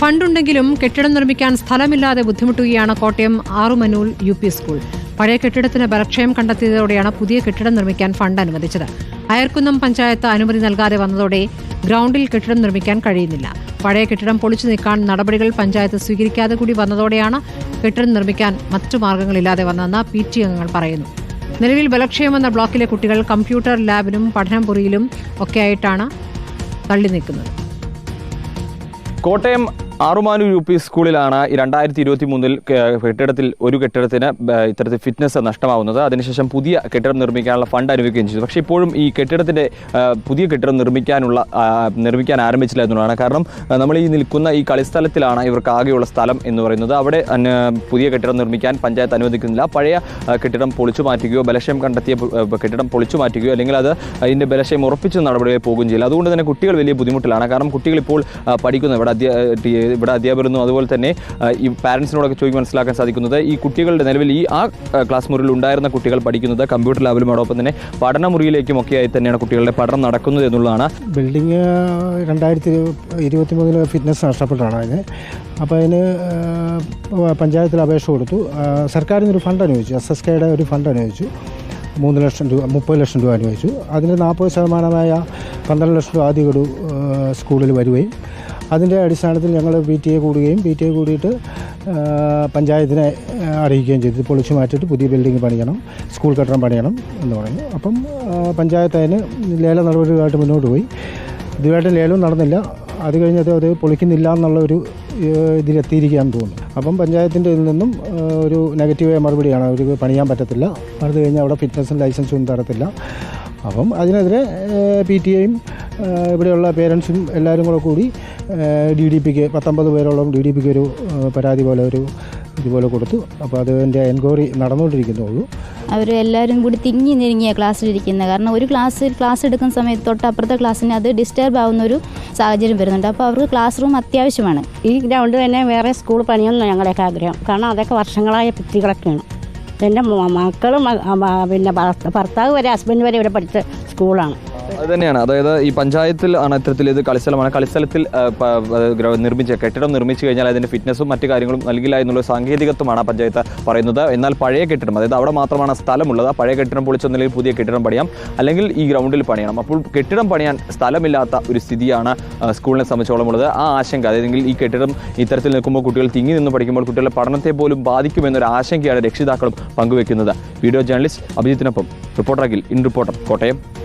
ഫണ്ടുണ്ടെങ്കിലും കെട്ടിടം നിർമ്മിക്കാൻ സ്ഥലമില്ലാതെ ബുദ്ധിമുട്ടുകയാണ് Kottayam Arumanoor U P school. പഴയ കെട്ടിടത്തിന് ബലക്ഷയം കണ്ടെത്തിയതോടെയാണ് പുതിയ കെട്ടിടം നിർമ്മിക്കാൻ ഫണ്ട് അനുവദിച്ചത്. അയർക്കുന്നം പഞ്ചായത്ത് അനുമതി നൽകാതെ വന്നതോടെ ഗ്രൗണ്ടിൽ കെട്ടിടം നിർമ്മിക്കാൻ കഴിയുന്നില്ല. പഴയ കെട്ടിടം പൊളിച്ചു നീക്കാൻ നടപടികൾ പഞ്ചായത്ത് സ്വീകരിക്കാതെ കൂടി വന്നതോടെയാണ് കെട്ടിടം നിർമ്മിക്കാൻ മറ്റു മാർഗങ്ങളില്ലാതെ വന്നതെന്ന് പി ടി അംഗങ്ങൾ പറയുന്നു. നിലവിൽ ബലക്ഷയം എന്ന ബ്ലോക്കിലെ കുട്ടികൾ കമ്പ്യൂട്ടർ ലാബിലും ലാബിനും പഠനമുറിയിലും ഒക്കെയായിട്ടാണ് തള്ളി നിൽക്കുന്നത്. കോട്ടയം ആറുമാനൂർ യു പി സ്കൂളിലാണ് രണ്ടായിരത്തി ഇരുപത്തി മൂന്നിൽ കെട്ടിടത്തിൽ ഒരു കെട്ടിടത്തിന് ഇത്തരത്തിൽ ഫിറ്റ്നസ് നഷ്ടമാവുന്നത്. അതിനുശേഷം പുതിയ കെട്ടിടം നിർമ്മിക്കാനുള്ള ഫണ്ട് അനുവദിക്കുകയും ചെയ്തു. പക്ഷേ ഇപ്പോഴും ഈ കെട്ടിടത്തിന്റെ പുതിയ കെട്ടിടം നിർമ്മിക്കാനുള്ള നിർമ്മിക്കാൻ ആരംഭിച്ചില്ല എന്നുള്ളതാണ് കാരണം നമ്മൾ ഈ നിൽക്കുന്ന ഈ കളിസ്ഥലത്തിലാണ് ഇവർക്ക് ആകെയുള്ള സ്ഥലം എന്ന് പറയുന്നത്. അവിടെ പുതിയ കെട്ടിടം നിർമ്മിക്കാൻ പഞ്ചായത്ത് അനുവദിക്കുന്നില്ല. പഴയ കെട്ടിടം പൊളിച്ചു മാറ്റുകയോ ബലക്ഷയം കണ്ടെത്തിയ കെട്ടിടം പൊളിച്ചു മാറ്റുകയോ അല്ലെങ്കിൽ അത് അതിന്റെ ബലക്ഷയം ഉറപ്പിച്ച നടപടികളിൽ പോകുകയും ചെയ്യില്ല. അതുകൊണ്ട് തന്നെ കുട്ടികൾ വലിയ ബുദ്ധിമുട്ടിലാണ്. കാരണം കുട്ടികൾ ഇപ്പോൾ ആ, പഠിക്കുന്നു ഇവിടെ ഇവിടെ അധ്യാപകരൊന്നും. അതുപോലെ തന്നെ ഈ പാരൻസിനോടൊക്കെ ചോദിച്ച് മനസ്സിലാക്കാൻ സാധിക്കുന്നത് ഈ കുട്ടികളുടെ നിലവിൽ ഈ ആ ക്ലാസ് മുറിയിൽ ഉണ്ടായിരുന്ന കുട്ടികൾ പഠിക്കുന്നത് കമ്പ്യൂട്ടർ ലാബിലും അതോടൊപ്പം തന്നെ പഠനമുറിയിലേക്കും ഒക്കെ ആയി തന്നെയാണ് കുട്ടികളുടെ പഠനം നടക്കുന്നത് എന്നുള്ളതാണ്. ബിൽഡിങ് രണ്ടായിരത്തി ഇരുപത്തി മൂന്നിൽ ഫിറ്റ്നസ് നഷ്ടപ്പെട്ടാണ് അതിന്. അപ്പോൾ അതിന് പഞ്ചായത്തിൽ അപേക്ഷ കൊടുത്തു. സർക്കാരിൽ നിന്നൊരു ഫണ്ട് അനുവദിച്ചു. എസ് എസ് കെയുടെ ഒരു ഫണ്ട് അനുവദിച്ചു. മൂന്ന് ലക്ഷം രൂപ മുപ്പത് ലക്ഷം രൂപ അനുവദിച്ചു. അതിന് നാൽപ്പത് ശതമാനമായ പന്ത്രണ്ട് ലക്ഷം രൂപ ആദ്യ ഗഡു സ്കൂളിൽ വരികയും അതിന്റെ അടിസ്ഥാനത്തിൽ ഞങ്ങൾ പി ടി എ കൂടുകയും പി ടി എ കൂടിയിട്ട് പഞ്ചായത്തിനെ അറിയിക്കുകയും ചെയ്തു. ഇത് പൊളിച്ചു മാറ്റിയിട്ട് പുതിയ ബിൽഡിംഗ് പണിയണം സ്കൂൾ കെട്ടിടം പണിയണം എന്ന് പറഞ്ഞു. അപ്പം പഞ്ചായത്ത് അതിന് ലേല നടപടികളായിട്ട് മുന്നോട്ട് പോയി. ഇതുമായിട്ട് ലേലവും നടന്നില്ല. അത് കഴിഞ്ഞത് അത് പൊളിക്കുന്നില്ല എന്നുള്ള ഒരു ഇതിലെത്തിയിരിക്കാൻ തോന്നുന്നു. അപ്പം പഞ്ചായത്തിന്റെ ഇതിൽ നിന്നും ഒരു നെഗറ്റീവായ മറുപടിയാണ്. അവർക്ക് പണിയാൻ പറ്റത്തില്ല. പണിത് കഴിഞ്ഞാൽ അവിടെ ഫിറ്റ്നസും ലൈസൻസും ഒന്നും തരത്തില്ല. അപ്പം അതിനെതിരെ പി ടി എയും ഇവിടെയുള്ള പേരൻസും എല്ലാവരും കൂടെ കൂടി ഡി ഡി പിക്ക് പത്തൊമ്പത് പേരോളം ഡി ഡി പിക്ക് ഒരു പരാതി പോലെ ഒരു ഇതുപോലെ കൊടുത്തു. അപ്പോൾ അതിന്റെ എൻക്വയറി നടന്നുകൊണ്ടിരിക്കുന്നുള്ളൂ. അവർ എല്ലാവരും കൂടി തിങ്ങി ഞെരുങ്ങിയ ക്ലാസ്സിലിരിക്കുന്നത് കാരണം ഒരു ക്ലാസ് ക്ലാസ് എടുക്കുന്ന സമയത്ത് തൊട്ട് അപ്പുറത്തെ ക്ലാസ്സിന് അത് ഡിസ്റ്റർബ് ആവുന്ന ഒരു സാഹചര്യം വരുന്നുണ്ട്. അപ്പോൾ അവർക്ക് ക്ലാസ് റൂം അത്യാവശ്യമാണ്. ഈ ഗ്രൗണ്ട് തന്നെ വേറെ സ്കൂൾ പണിയൊന്നും ഞങ്ങളുടെയൊക്കെ ആഗ്രഹം. കാരണം അതൊക്കെ വർഷങ്ങളായ ഭിത്തികളൊക്കെയാണ്. എന്റെ മക്കളും പിന്നെ ഭർത്താവ് വരെ ഹസ്ബൻഡ് വരെ ഇവിടെ പഠിച്ച സ്കൂളാണ്. അത് തന്നെയാണ്. അതായത് ഈ പഞ്ചായത്തിൽ ആണ് ഇത്തരത്തിൽ ഇത് കളിസ്ഥലമാണ്. കളിസ്ഥലത്തിൽ നിർമ്മിച്ച കെട്ടിടം നിർമ്മിച്ചു കഴിഞ്ഞാൽ അതിന്റെ ഫിറ്റ്നസും മറ്റു കാര്യങ്ങളും നൽകില്ല എന്നുള്ള സാങ്കേതികത്വമാണ് പഞ്ചായത്ത് പറയുന്നത്. എന്നാൽ പഴയ കെട്ടിടം അതായത് അവിടെ മാത്രമാണ് സ്ഥലമുള്ളത്. ആ പഴയ കെട്ടിടം പൊളിച്ചൊന്നില്ലെങ്കിൽ പുതിയ കെട്ടിടം പണിയാം. അല്ലെങ്കിൽ ഈ ഗ്രൗണ്ടിൽ പണിയണം. അപ്പോൾ കെട്ടിടം പണിയാൻ സ്ഥലമില്ലാത്ത ഒരു സ്ഥിതിയാണ് സ്കൂളിനെ സംബന്ധിച്ചോളം ഉള്ളത്. ആ ആശങ്ക അതായത് ഈ കെട്ടിടം ഇത്തരത്തിൽ നിൽക്കുമ്പോൾ കുട്ടികൾ തിങ്ങി നിന്ന് പഠിക്കുമ്പോൾ കുട്ടികളുടെ പഠനത്തെ പോലും ബാധിക്കുമെന്നൊരു ആശങ്കയാണ് രക്ഷിതാക്കളും പങ്കുവെക്കുന്നത്. Video journalist അഭിജിത്തിനൊപ്പം reporter Akhil in reporter Kottayam.